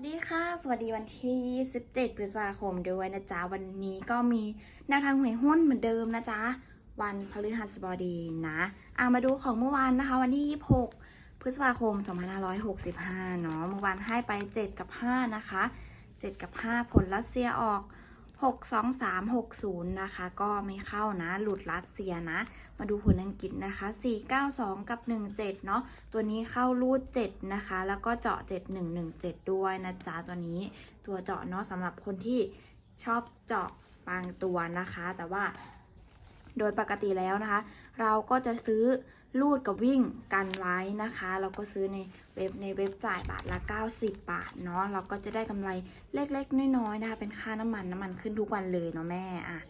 สวัสดีวันที่ 17 พฤษภาคมด้วยนะจ๊ะ วันนี้ก็มีแนวทางหวยหุ้นเหมือนเดิมนะจ๊ะ วันพฤหัสบดีนะ อะมาดูของเมื่อวานนะคะ วันที่ 26 พฤษภาคม 2565 เนาะ เมื่อวานให้ไป 7 กับ 5 นะคะ 7 กับ 5 ผลรัสเซียออก 6 2 3 6 0 นะคะ ก็ไม่เข้านะ หลุดรัสเซียนะ มาดูผลอังกฤษนะคะ 492 กับ 17 เนาะตัวนี้เข้ารูด 7 นะคะ แล้วก็เจาะ 7117 ด้วยนะจ๊ะ ตัวนี้ตัวเจาะเนาะสำหรับคนที่ชอบเจาะบางตัวนะคะ แต่ว่า โดยปกติแล้วนะคะ เราก็จะซื้อรูดกับวิ่งกันไว้นะคะ เราก็ซื้อในเว็บในเว็บจ่ายบาทละ 90 บาทเนาะเราก็จะได้กำไรเล็กๆ น้อยๆนะคะ เป็นค่าน้ำมันน้ำมันขึ้นทุกวันเลยเนาะแม่อะ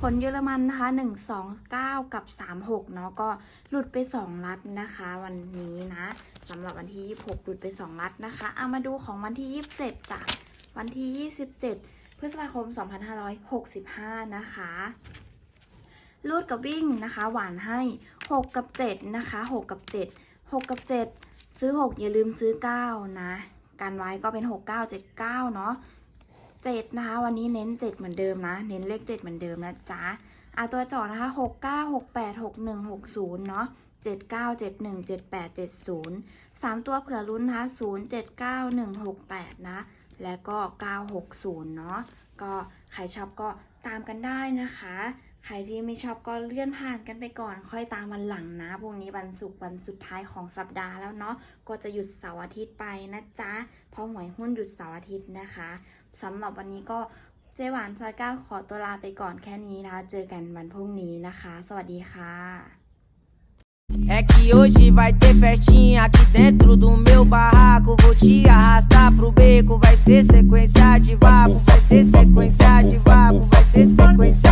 ผลเยอรมันนะคะ 1 2 9 กับ 36 เนาะก็หลุดไป2ลัดนะคะ วันนี้นะสำหรับวันที่ 26 หลุดไป2ลัดนะคะเอามาดูของวันที่ 27จากวันที่ 27 พฤษภาคม 2565 นะคะ ลูดกับวิ่งนะคะ หวานให้ 6 กับ 7 นะคะ 6 กับ 7 6 กับ 7 ซื้อ 6 อย่าลืมซื้อ 9 นะการไว้ก็เป็น 6 9 7 9 เนาะเจ็ดนะคะ วันนี้เน้นเจ็ดเหมือนเดิมนะ เน้นเลขเจ็ดเหมือนเดิมนะจ๊ะอะตัวจอนะคะหกเก้าหกแปดหกหนึ่งหกศูนย์เนาะเจ็ดเก้าเจ็ดหนึ่งเจ็ดแปดเจ็ดศูนย์สามตัวเผื่อลุ้นนะคะศูนย์เจ็ดเก้าหนึ่งหกแปดนะ แล้วก็เก้าหกศูนย์เนาะก็ใครชอบก็ตามกันได้นะคะ ใครที่ไม่ชอบก็เลื่อนผ่านกันไปก่อน ค่อยตามวันหลังนะพรุ่งนี้วันศุกร์วันสุดท้ายของสัปดาห์แล้วเนาะก็จะหยุดเสาร์อาทิตย์ไปนะจ๊ะเพราะหวยหุ้นหยุดเสาร์อาทิตย์นะคะสำหรับวันนี้ก็เจ๊หวานซอยก้าขอตัวลาไปก่อนแค่นี้นะ เจอกันวันพรุ่งนี้นะคะ สวัสดีค่ะ É que hoje vai ter festinha aqui dentro do meu barraco. Vou te arrastar ser sequência de vapo, vai ser sequência de vapo, vai ser sequência